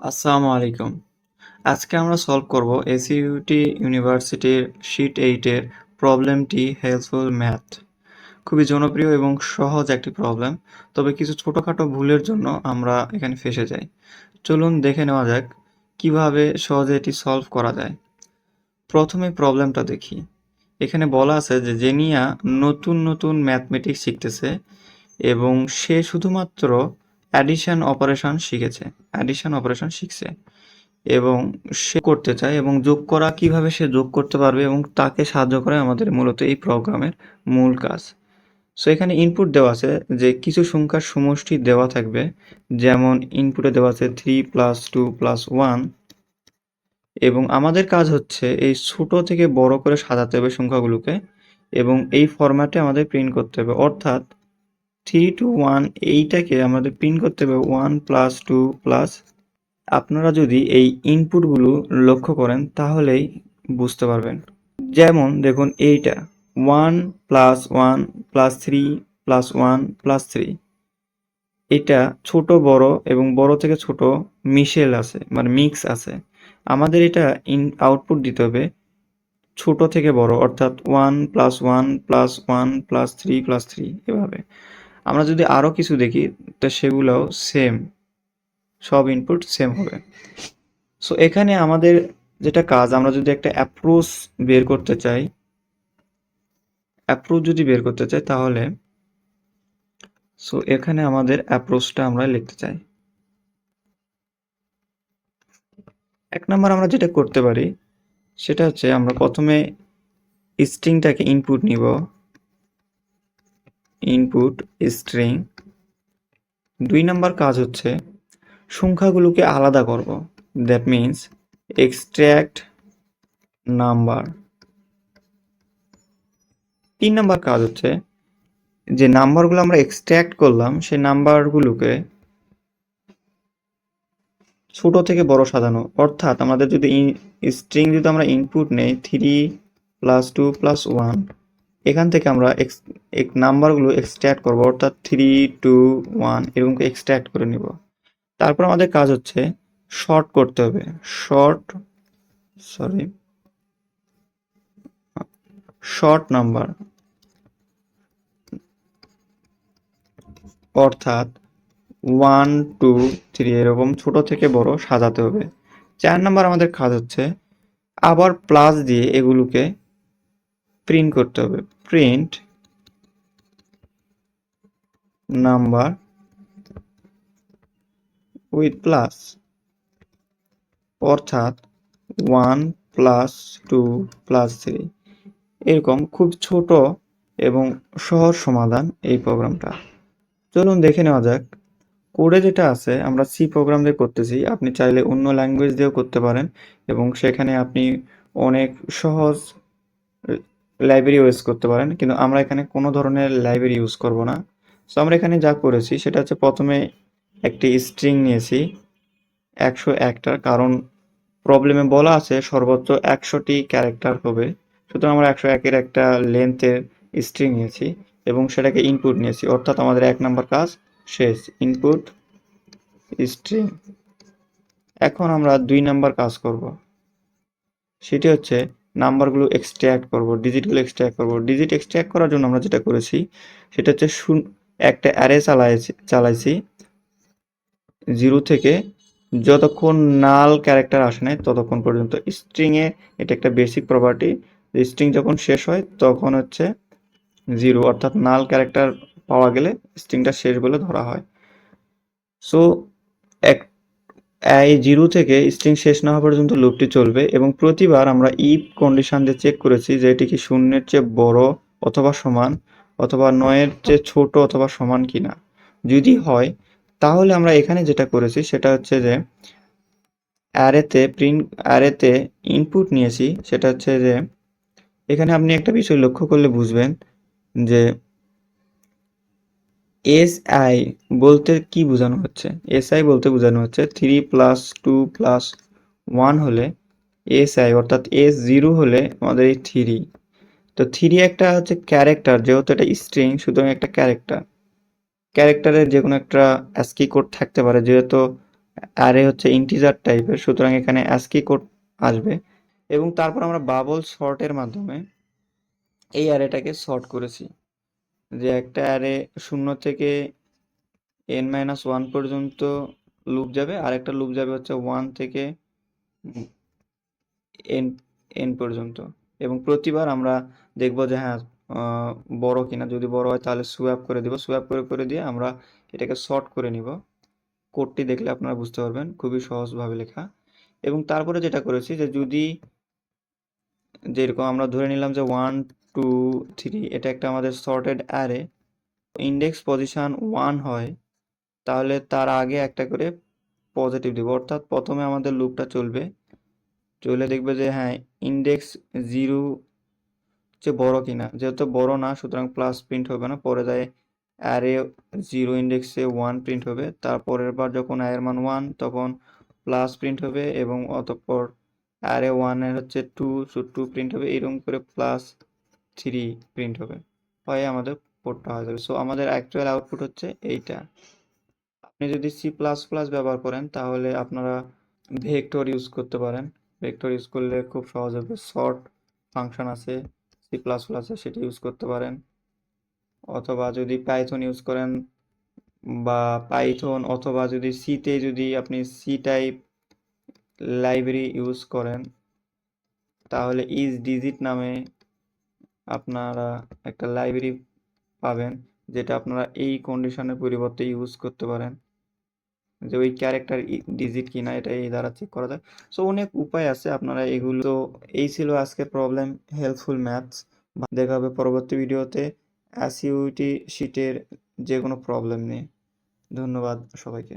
আসসালামু আলাইকুম। আজকে আমরা সলভ করব এসইউটি ইউনিভার্সিটির শিট এইটের প্রবলেমটি হেল্পফুল ম্যাথ খুবই জনপ্রিয় এবং সহজ একটি প্রবলেম তবে কিছু ছোটোখাটো ভুলের জন্য আমরা এখানে ফেসে যাই। চলুন দেখে নেওয়া যাক কীভাবে সহজে এটি সলভ করা যায়। প্রথমে প্রবলেমটা দেখি। এখানে বলা আছে যে জেনিয়া নতুন নতুন ম্যাথমেটিক্স শিখতেছে এবং সে শুধুমাত্র অ্যাডিশন অপারেশন শিখেছে। অ্যাডিশন অপারেশন শিখছে। এবং সে করতে চায় এবং যোগ করা, কীভাবে সে যোগ করতে পারবে এবং তাকে সাহায্য করে আমাদের মূলত এই প্রোগ্রামের মূল কাজ। সো এখানে ইনপুট দেওয়া আছে যে কিছু সংখ্যার সমষ্টি দেওয়া থাকবে। যেমন ইনপুটে দেওয়া আছে three plus two plus one এবং আমাদের কাজ হচ্ছে এই ছোট থেকে বড় করে সাজাতে হবে সংখ্যাগুলোকে এবং এই ফরম্যাটে আমাদের প্রিন্ট করতে হবে। অর্থাৎ থ্রি টু ওয়ান এইটাকে আমাদের প্রিন্ট করতে হবে ওয়ান প্লাস টু প্লাস আপনারা যদি এই ইনপুটগুলো লক্ষ্য করেন, তাহলেই বুঝতে পারবেন। যেমন দেখুন এইটা one plus one plus three plus one plus three এটা ছোট, বড় এবং বড় থেকে ছোট মিশেল আছে মানে মিক্স আছে। আমাদের এটা ইন আউটপুট দিতে হবে ছোট থেকে বড়, অর্থাৎ one plus one plus one plus three plus three এভাবে। আমরা যদি আরও কিছু দেখি, তো সেগুলোও সেম সব ইনপুট সেম হবে। সো এখানে আমাদের যেটা কাজ, আমরা যদি একটা অ্যাপ্রোচ বের করতে চাই অ্যাপ্রোচ যদি বের করতে চাই, তাহলে সো এখানে আমাদের অ্যাপ্রোচটা আমরা লিখতে চাই। এক নম্বর আমরা যেটা করতে পারি, সেটা হচ্ছে আমরা প্রথমে স্ট্রিংটাকে ইনপুট নিব। ইনপুট স্ট্রিং দুই নাম্বার কাজ হচ্ছে সংখ্যাগুলোকে আলাদা করব। দ্যাট মিন্স এক্সট্র্যাক্ট নাম্বার তিন নাম্বার কাজ হচ্ছে যে নাম্বারগুলো আমরা এক্সট্র্যাক্ট করলাম, সেই নাম্বারগুলোকে ছোট থেকে বড় সাজানো। অর্থাৎ আমাদের যদি স্ট্রিং যদি আমরা ইনপুট নেই three plus two plus one এখান থেকে আমরা এক্স এক নাম্বারগুলো এক্সট্র্যাক্ট করব, অর্থাৎ থ্রি টু ওয়ান এরকম এক্সট্র্যাক্ট করে নিব। তারপর আমাদের কাজ হচ্ছে শর্ট করতে হবে। শর্ট সরি শর্ট নাম্বার অর্থাৎ ওয়ান টু থ্রি এরকম ছোট থেকে বড় সাজাতে হবে। চার নাম্বার আমাদের কাজ হচ্ছে আবার প্লাস দিয়ে এগুলোকে প্রিন্ট করতে হবে। প্রিন্ট নাম্বার উইথ প্লাস অর্থাৎ one plus two plus three এরকম খুব ছোট এবং সহজ সমাধান এই প্রোগ্রামটা। চলুন দেখে নেওয়া যাক। কোডে যেটা আছে, আমরা সি প্রোগ্রাম দিয়ে করতেছি। আপনি চাইলে অন্য ল্যাঙ্গুয়েজ দিয়েও করতে পারেন এবং সেখানে আপনি অনেক সহজ লাইব্রেরি ইউজ করতে পারেন, কিন্তু আমরা এখানে কোনো ধরনের লাইব্রেরি ইউজ করব না। সো আমরা এখানে যা করেছি, সেটা হচ্ছে প্রথমে একটি স্ট্রিং নিয়েছি, একশো একটার, কারণ প্রবলেমে বলা আছে সর্বোচ্চ একশোটি ক্যারেক্টার হবে। সুতরাং আমরা একশো একের একটা লেন্থের স্ট্রিং নিয়েছি এবং সেটাকে ইনপুট নিয়েছি। অর্থাৎ আমাদের এক নম্বর কাজ, শেষ ইনপুট স্ট্রিং এখন আমরা দুই নাম্বার কাজ করব। সেটি হচ্ছে নাম্বারগুলো এক্সট্র্যাক্ট করব ডিজিটগুলো এক্সট্র্যাক্ট করব। ডিজিট এক্সট্র্যাক্ট করার জন্য আমরা যেটা করেছি, সেটা হচ্ছে শূন্য একটা অ্যারে চালাইছি চালাইছি। জিরো থেকে যতক্ষণ নাল ক্যারেক্টার আসে নাই, ততক্ষণ পর্যন্ত স্ট্রিংয়ে এটা একটা বেসিক প্রপার্টি স্ট্রিং যখন শেষ হয়, তখন হচ্ছে জিরো অর্থাৎ নাল ক্যারেক্টার পাওয়া গেলে স্ট্রিংটা শেষ বলে ধরা হয়। সো এক এই জিরো থেকে স্ট্রিং শেষ না হওয়া পর্যন্ত লুপটি চলবে এবং প্রতিবার আমরা ইফ কন্ডিশন দিয়ে চেক করেছি যে এটি কি শূন্যের চেয়ে বড় অথবা সমান অথবা নয়ের চেয়ে ছোট অথবা সমান কিনা। যদি হয়, তাহলে আমরা এখানে যেটা করেছি সেটা হচ্ছে যে অ্যারেতে প্রিন্ট অ্যারেতে ইনপুট নিয়েছি। সেটা হচ্ছে যে এখানে আপনি একটা বিষয় লক্ষ্য করলে বুঝবেন যে এস আই বলতে কি বোঝানো হচ্ছে? এস আই বলতে বোঝানো হচ্ছে three plus two plus one হলে এস আই অর্থাৎ এস জিরো হলে আমাদের এই থ্রি তো থ্রি একটা হচ্ছে ক্যারেক্টার যেহেতু এটা স্ট্রিং সুতরাং একটা ক্যারেক্টার ক্যারেক্টারের যে কোনো একটা অ্যাসকি কোড থাকতে পারে, যেহেতু অ্যারে হচ্ছে ইন্টিজার টাইপের সুতরাং এখানে অ্যাসকি কোড আসবে। এবং তারপর আমরা বাবল সর্টের মাধ্যমে এই অ্যারেটাকে সর্ট করেছি। যে একটা অ্যারে শূন্য থেকে এন মাইনাস ওয়ান পর্যন্ত লুপ যাবে, আর একটা লুপ যাবে হচ্ছে ওয়ান থেকে এন এন পর্যন্ত। এবং প্রতিবার আমরা দেখব যে হ্যাঁ বড় কিনা। যদি বড় হয় তাহলে সোয়াপ করে দিব। সোয়াপ করে করে দিয়ে আমরা এটাকে শর্ট করে নিব। কোডটি দেখলে আপনারা বুঝতে পারবেন, খুবই সহজভাবে লেখা। এবং তারপরে যেটা করেছি যে যদি যেরকম আমরা ধরে নিলাম যে ওয়ান টু থ্রি এটা একটা আমাদের sorted array index position one হয়, তাহলে তার আগে একটা করে পজিটিভ দিব। অর্থাৎ প্রথমে আমাদের লুপটা চলবে। চলে দেখবে যে হ্যাঁ ইন্ডেক্স জিরো চেয়ে বড় কিনা। যেহেতু বড় না, সুতরাং প্লাস প্রিন্ট হবে না। পরে যায় অ্যারে জিরো ইন্ডেক্সে ওয়ান প্রিন্ট হবে। তারপরের বার যখন অ্যারের মান ওয়ান তখন প্লাস প্রিন্ট হবে এবং অতঃপর অ্যারে ওয়ানের হচ্ছে টু সো টু প্রিন্ট হবে। এরকম করে প্লাস থ্রি প্রিন্ট হবে। হয়ে আমাদের কোডটা হয়ে যাবে। সো আমাদের অ্যাকচুয়াল আউটপুট হচ্ছে এইটা। আপনি যদি সি প্লাস প্লাস ব্যবহার করেন, তাহলে আপনারা ভেক্টর ইউজ করতে পারেন। ভেক্টর ইউজ করলে খুব সহজ হবে। শর্ট ফাংশন আছে সি প্লাস প্লাসে সেটা ইউজ করতে পারেন। অথবা যদি পাইথন ইউজ করেন বা পাইথন অথবা যদি সিতে যদি আপনি সি টাইপ লাইব্রেরি ইউজ করেন, তাহলে ইজ ডিজিট নামে আপনারা একটা লাইব্রেরি পাবেন যেটা আপনারা এই কন্ডিশনের পরিবর্তে ইউজ করতে পারেন। যে ওই ক্যারেক্টার ডিজিট কিনা এটা এই দ্বারা চেক করা যায়। সো অনেক উপায় আছে আপনারা এগুলো তো এই ছিল আজকের প্রবলেম হেল্পফুল ম্যাথস দেখা হবে পরবর্তী ভিডিওতে এসইউটি শিটের যে কোনো প্রবলেম নিয়ে। ধন্যবাদ সবাইকে।